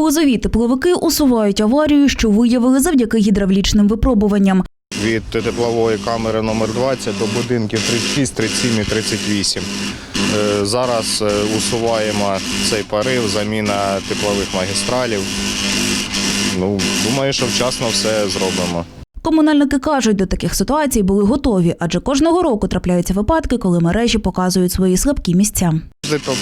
Лозові тепловики усувають аварію, що виявили завдяки гідравлічним випробуванням. від теплової камери номер 20 до будинків 36, 37 і 38. Е, Зараз е, усуваємо цей порив, заміна теплових магістралів. Ну, думаю, що вчасно все зробимо. Комунальники кажуть, до таких ситуацій були готові, адже кожного року трапляються випадки, коли мережі показують свої слабкі місця.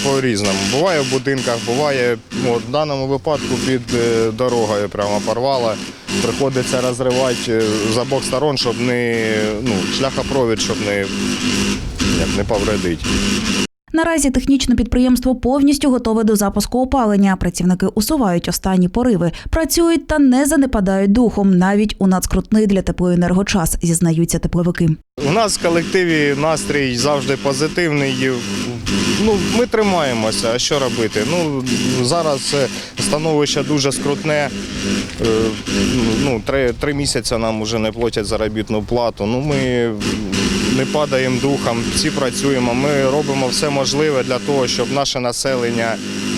По-різному. Буває в будинках, буває от в даному випадку під е, дорогою прямо порвало. Приходиться розривати е, з обох сторон, щоб не ну, шляхопровід, щоб не, як, не повредити. Наразі технічне підприємство повністю готове до запуску опалення. Працівники усувають останні пориви, працюють та не занепадають духом, навіть у надскрутний для теплоенергочас, зізнаються тепловики. У нас в колективі настрій завжди позитивний. Ну, ми тримаємося, а що робити? Ну, зараз становище дуже скрутне. Е, Ну, три, три місяці нам вже не платять заробітну плату. Ну, ми не падаємо духом, всі працюємо. Ми робимо все можливе для того, щоб наше населення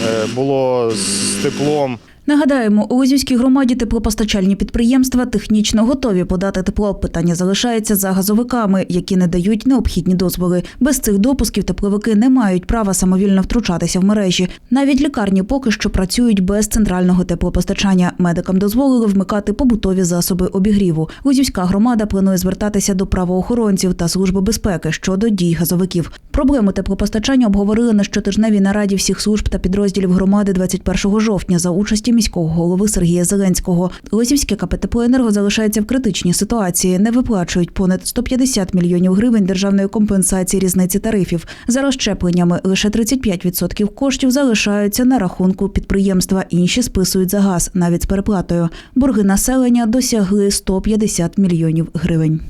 е, було з теплом. Нагадаємо, у Лозівській громаді теплопостачальні підприємства технічно готові подати тепло. Питання залишається за газовиками, які не дають необхідні дозволи. Без цих допусків тепловики не мають права самовільно втручатися в мережі. Навіть лікарні поки що працюють без центрального теплопостачання. Медикам дозволили вмикати побутові засоби обігріву. Лозівська громада планує звертатися до правоохоронців та служби безпеки щодо дій газовиків. Проблему теплопостачання обговорили на щотижневій нараді всіх служб та підрозділів громади 21 жовтня за участі міського голови Сергія Зеленського. Лозівське КП «Теплоенерго» залишається в критичній ситуації. Не виплачують понад 150 мільйонів гривень державної компенсації різниці тарифів. За розщепленнями лише 35% коштів залишаються на рахунку підприємства. Інші списують за газ навіть з переплатою. Борги населення досягли 150 мільйонів гривень.